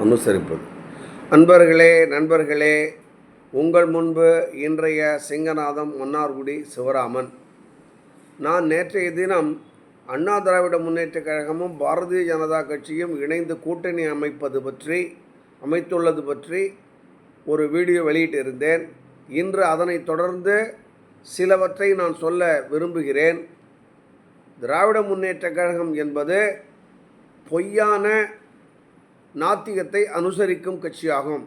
அனுசரிப்பது. அன்பர்களே நண்பர்களே உங்கள் முன்பு இன்றைய சிங்கநாதம் மன்னார்குடி சிவராமன். நான் நேற்றைய தினம் அண்ணா திராவிட முன்னேற்றக் கழகமும் பாரதிய ஜனதா கட்சியும் இணைந்து கூட்டணி அமைப்பது பற்றி அமைத்துள்ளது பற்றி ஒரு வீடியோ வெளியிட்டிருந்தேன். இன்று அதனை தொடர்ந்து சிலவற்றை நான் சொல்ல விரும்புகிறேன். திராவிட முன்னேற்றக் கழகம் என்பது பொய்யான நாத்திகத்தை அனுசரிக்கும் கட்சியாகும்.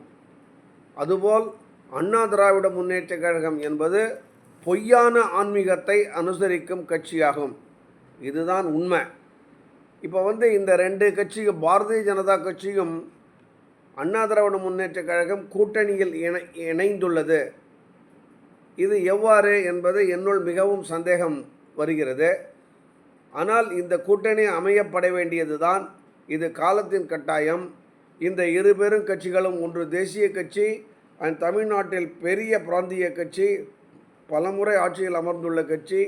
அதுபோல் அண்ணா திராவிட முன்னேற்றக் கழகம் என்பது பொய்யான ஆன்மீகத்தை அனுசரிக்கும் கட்சியாகும். இதுதான் உண்மை. இப்போ வந்து இந்த ரெண்டு கட்சியும் பாரதிய ஜனதா கட்சியும் அண்ணா திராவிட முன்னேற்றக் கழகம் கூட்டணியில் இணை இணைந்துள்ளது. இது எவ்வாறு என்பது என்னுள் மிகவும் சந்தேகம் வருகிறது. ஆனால் இந்த கூட்டணி அமையப்பட வேண்டியதுதான் இது காலத்தின் கட்டாயம். இந்த இரு பெரும் கட்சிகளும் ஒன்று தேசிய கட்சி அண்ட் தமிழ்நாட்டில் பெரிய பிராந்திய கட்சி பலமுறை ஆட்சியில் அமர்ந்துள்ள கட்சி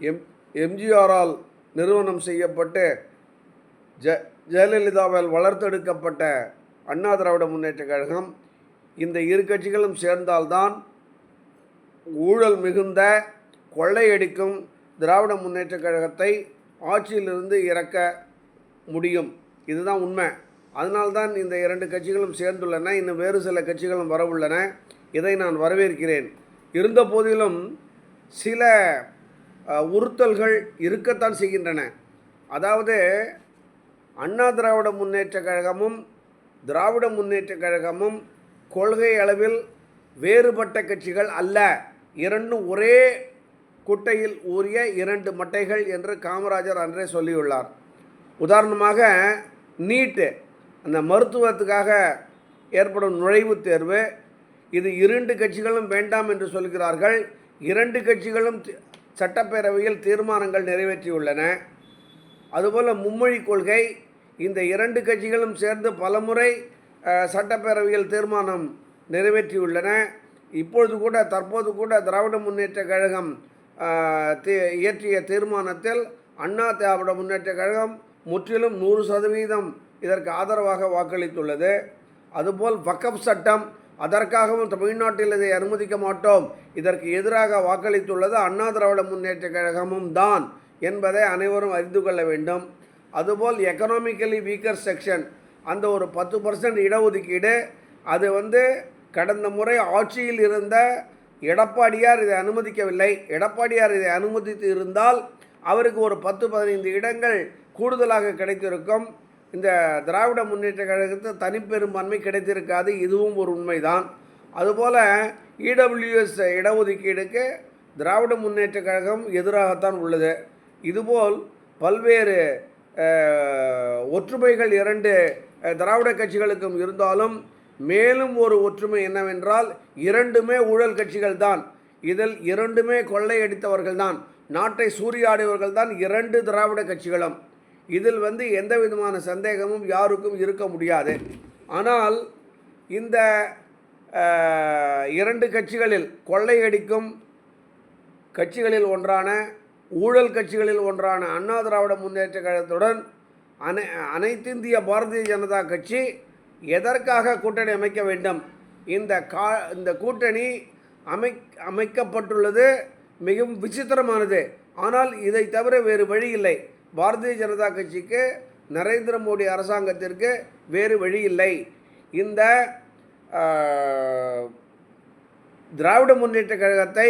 எம் எம்ஜிஆரால் நிறுவனம் செய்யப்பட்டு ஜ ஜெயலலிதாவால் வளர்த்தெடுக்கப்பட்ட அண்ணா திராவிட முன்னேற்றக் கழகம் இந்த இரு கட்சிகளும் சேர்ந்தால்தான் ஊழல் மிகுந்த கொள்ளையடிக்கும் திராவிட முன்னேற்றக் கழகத்தை ஆட்சியிலிருந்து இறக்க முடியும். இதுதான் உண்மை. அதனால்தான் இந்த இரண்டு கட்சிகளும் சேர்ந்துள்ளன. இன்னும் வேறு சில கட்சிகளும் வரவுள்ளன. இதை நான் வரவேற்கிறேன். இருந்த போதிலும் சில உறுத்தல்கள் இருக்கத்தான் செய்கின்றன. அதாவது அண்ணா திராவிட முன்னேற்றக் கழகமும் திராவிட முன்னேற்றக் கழகமும் கொள்கை அளவில் வேறுபட்ட கட்சிகள் அல்ல. இரண்டும் ஒரே குட்டையில் ஊறிய இரண்டு மட்டைகள் என்று காமராஜர் அன்றே சொல்லியுள்ளார். உதாரணமாக நீட்டு. அந்த மருத்துவத்துக்காக ஏற்படும் நுழைவுத் தேர்வு. இது இரண்டு கட்சிகளும் வேண்டாம் என்று சொல்கிறார்கள். இரண்டு கட்சிகளும் சட்டப்பேரவையில் தீர்மானங்கள் நிறைவேற்றியுள்ளன. அதுபோல் மும்மொழி கொள்கை இந்த இரண்டு கட்சிகளும் சேர்ந்து பலமுறை சட்டப்பேரவையில் தீர்மானம் நிறைவேற்றியுள்ளன. இப்பொழுது கூட தற்போது கூட திராவிட முன்னேற்ற கழகம் தீ- இயற்றிய தீர்மானத்தில் அண்ணா திராவிட முன்னேற்ற கழகம் முற்றிலும் நூறு சதவீதம் இதற்கு ஆதரவாக வாக்களித்துள்ளது. அதுபோல் வக்கப் சட்டம் அதற்காகவும் தமிழ்நாட்டில் இதை அனுமதிக்க மாட்டோம். இதற்கு எதிராக வாக்களித்துள்ளது அண்ணா திராவிட முன்னேற்ற கழகமும் தான் என்பதை அனைவரும் அறிந்து கொள்ள வேண்டும். அதுபோல் எக்கனாமிக்கலி வீக்கர் செக்ஷன் அந்த ஒரு பத்து பர்சன்ட் இடஒதுக்கீடு அது வந்து கடந்த முறை ஆட்சியில் இருந்த எடப்பாடியார் இதை அனுமதிக்கவில்லை. எடப்பாடியார் இதை அனுமதித்து இருந்தால் அவருக்கு ஒரு பத்து பதினைந்து இடங்கள் கூடுதலாக கிடைத்திருக்கும். இந்த திராவிட முன்னேற்ற கழகத்தில் தனிப்பெரும்பான்மை கிடைத்திருக்காது இதுவும் ஒரு உண்மைதான். அதுபோல் இடபிள்யூஎஸ் இடஒதுக்கீடுக்கு திராவிட முன்னேற்ற கழகம் எதிராகத்தான் உள்ளது. இதுபோல் பல்வேறு ஒற்றுமைகள் இரண்டு திராவிட கட்சிகளுக்கும் இருந்தாலும் மேலும் ஒரு ஒற்றுமை என்னவென்றால் இரண்டுமே ஊழல் கட்சிகள் தான். இதில் இரண்டுமே கொள்ளையடித்தவர்கள் தான். நாட்டை சூறையாடியவர்கள் தான் இரண்டு திராவிட கட்சிகளும். இதில் வந்து எந்த விதமான சந்தேகமும் யாருக்கும் இருக்க முடியாது. ஆனால் இந்த இரண்டு கட்சிகளில் கொள்ளையடிக்கும் கட்சிகளில் ஒன்றான ஊழல் கட்சிகளில் ஒன்றான அண்ணா திராவிட முன்னேற்ற கழகத்துடன் அனை அனைத்திந்திய பாரதிய ஜனதா கட்சி எதற்காக கூட்டணி அமைக்க வேண்டும்? இந்த கா இந்த கூட்டணி அமை அமைக்கப்பட்டுள்ளது மிகவும் விசித்திரமானது. ஆனால் இதை தவிர வேறு வழி இல்லை. பாரதிய ஜனதா கட்சிக்கு நரேந்திர மோடி அரசாங்கத்திற்கு வேறு வழி இல்லை. இந்த திராவிட முன்னேற்ற கழகத்தை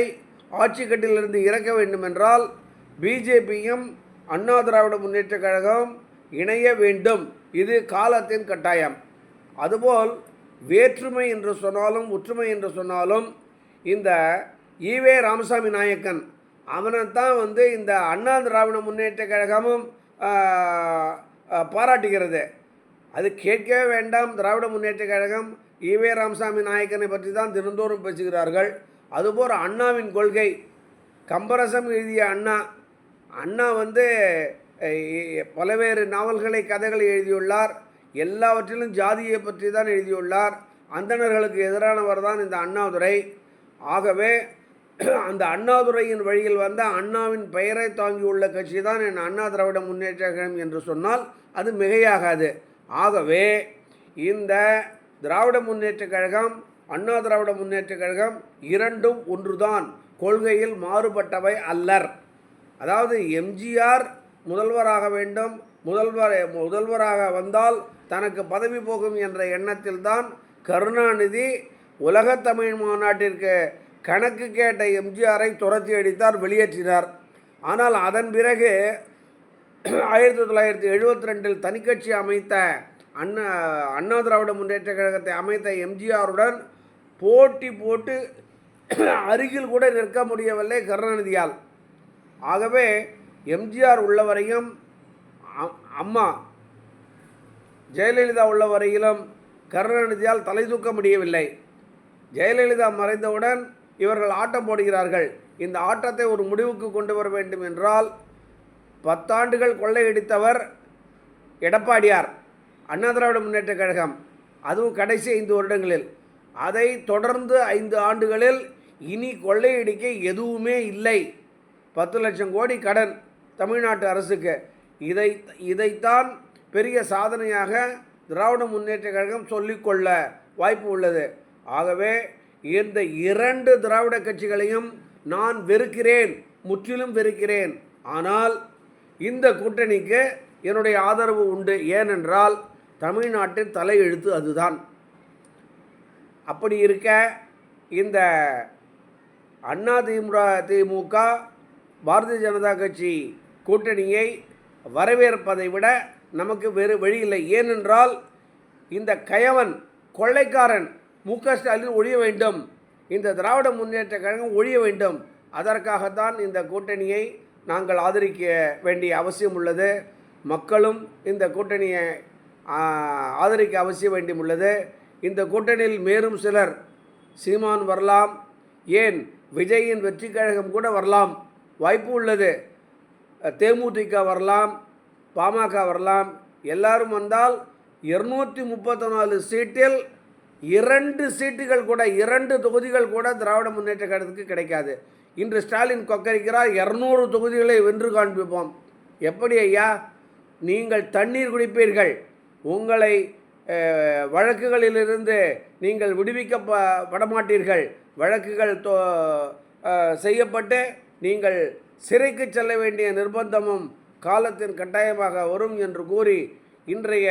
ஆட்சி கட்டிலிருந்து இறக்க வேண்டுமென்றால் பிஜேபியும் அண்ணா திராவிட முன்னேற்ற கழகம் இணைய வேண்டும். இது காலத்தின் கட்டாயம். அதுபோல் வேற்றுமை என்று சொன்னாலும் ஒற்றுமை என்று சொன்னாலும் இந்த ஈவே ராமசாமி நாயக்கன் அவனைத்தான் வந்து இந்த அண்ணா திராவிட முன்னேற்ற கழகமும் பாராட்டுகிறது. அது கேட்கவே வேண்டாம். திராவிட முன்னேற்ற கழகம் ஈவே ராமசாமி நாயக்கனை பற்றி தான் தினந்தோறும் பேசுகிறார்கள். அதுபோல் அண்ணாவின் கொள்கை கம்பரசம் எழுதிய அண்ணா அண்ணா வந்து பல்வேறு நாவல்களை கதைகளை எழுதியுள்ளார். எல்லாவற்றிலும் ஜாதியை பற்றி தான் எழுதியுள்ளார். அந்தணர்களுக்கு எதிரானவர் தான் இந்த அண்ணாதுரை. ஆகவே அந்த அண்ணாதுரையின் வழியில் வந்த அண்ணாவின் பெயரை தாங்கியுள்ள கட்சி தான் என் அண்ணா திராவிட முன்னேற்ற கழகம் என்று சொன்னால் அது மிகையாகாது. ஆகவே இந்த திராவிட முன்னேற்றக் கழகம் அண்ணா திராவிட முன்னேற்றக் கழகம் இரண்டும் ஒன்றுதான். கொள்கையில் மாறுபட்டவை அல்லர். அதாவது எம்ஜிஆர் முதல்வராக வேண்டும். முதல்வர் முதல்வராக வந்தால் தனக்கு பதவி போகும் என்ற எண்ணத்தில்தான் கருணாநிதி உலகத்தமிழ் மாநாட்டிற்கு கணக்கு கேட்ட எம்ஜிஆரை துரத்தி அடித்தார் வெளியேற்றினார். ஆனால் அதன் பிறகு ஆயிரத்தி தொள்ளாயிரத்தி எழுபத்தி ரெண்டில் தனிக்கட்சி அமைத்த அண்ணா அண்ணா திராவிட முன்னேற்ற கழகத்தை அமைத்த எம்ஜிஆருடன் போட்டி போட்டு அருகில் கூட நிற்க முடியவில்லை கருணாநிதியால். ஆகவே எம்ஜிஆர் உள்ளவரையும் அம்மா ஜெயலலிதா உள்ள வரையிலும் கருணாநிதியால் தலை தூக்க முடியவில்லை. ஜெயலலிதா மறைந்தவுடன் இவர்கள் ஆட்டம் போடுகிறார்கள். இந்த ஆட்டத்தை ஒரு முடிவுக்கு கொண்டு வர வேண்டும் என்றால் பத்தாண்டுகள் கொள்ளையடித்தவர் எடப்பாடியார் அண்ணா திராவிட முன்னேற்ற கழகம் அதுவும் கடைசி ஐந்து வருடங்களில். அதை தொடர்ந்து ஐந்து ஆண்டுகளில் இனி கொள்ளையடிக்க எதுவுமே இல்லை. பத்து லட்சம் கோடி கடன் தமிழ்நாட்டு அரசுக்கு. இதை இதைத்தான் பெரிய சாதனையாக திராவிட முன்னேற்ற கழகம் சொல்லிக்கொள்ள வாய்ப்பு உள்ளது. ஆகவே இந்த இரண்டு திராவிட கட்சிகளையும் நான் வெறுக்கிறேன் முற்றிலும் வெறுக்கிறேன். ஆனால் இந்த கூட்டணிக்கு என்னுடைய ஆதரவு உண்டு. ஏனென்றால் தமிழ்நாட்டின் தலையெழுத்து அதுதான். அப்படி இருக்க இந்த அண்ணா திமுக திமுக பாரதிய ஜனதா கட்சி கூட்டணியை வரவேற்பதை விட நமக்கு வேறு வழி இல்லை. ஏனென்றால் இந்த கயவன் கொள்ளைக்காரன் மு க ஸ்டாலின் ஒழிய வேண்டும். இந்த திராவிட முன்னேற்ற கழகம் ஒழிய வேண்டும். அதற்காகத்தான் இந்த கூட்டணியை நாங்கள் ஆதரிக்க வேண்டிய அவசியம் உள்ளது. மக்களும் இந்த கூட்டணியை ஆதரிக்க அவசியம் வேண்டியும் உள்ளது. இந்த கூட்டணியில் மேலும் சிலர் சீமான் வரலாம். ஏன்? விஜயின் வெற்றி கழகம் கூட வரலாம். வாய்ப்பு உள்ளது. தேமுதிக வரலாம் பாமக வரலாம். எல்லாரும் வந்தால் இருநூற்றி முப்பத்தி நாலு சீட்டில் இரண்டு சீட்டுகள் கூட இரண்டு தொகுதிகள் கூட திராவிட முன்னேற்ற கழகத்துக்கு கிடைக்காது. இன்று ஸ்டாலின் கொக்கரிக்கிறார் இரநூறு தொகுதிகளை வென்று காண்பிப்போம். எப்படி ஐயா? நீங்கள் தண்ணீர் குடிப்பீர்கள். உங்களை வழக்குகளிலிருந்து நீங்கள் விடுவிக்கப்பட மாட்டீர்கள் வழக்குகள் தோ செய்யப்பட்டு நீங்கள் சிறைக்கு செல்ல வேண்டிய நிர்பந்தமும் காலத்தின் கட்டாயமாக வரும் என்று கூறி இன்றைய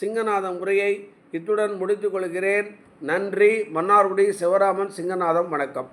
சிங்கநாதம் உரையை இத்துடன் முடித்துக் கொள்கிறேன். நன்றி. மன்னார்குடி சிவராமன் சிங்கநாதம். வணக்கம்.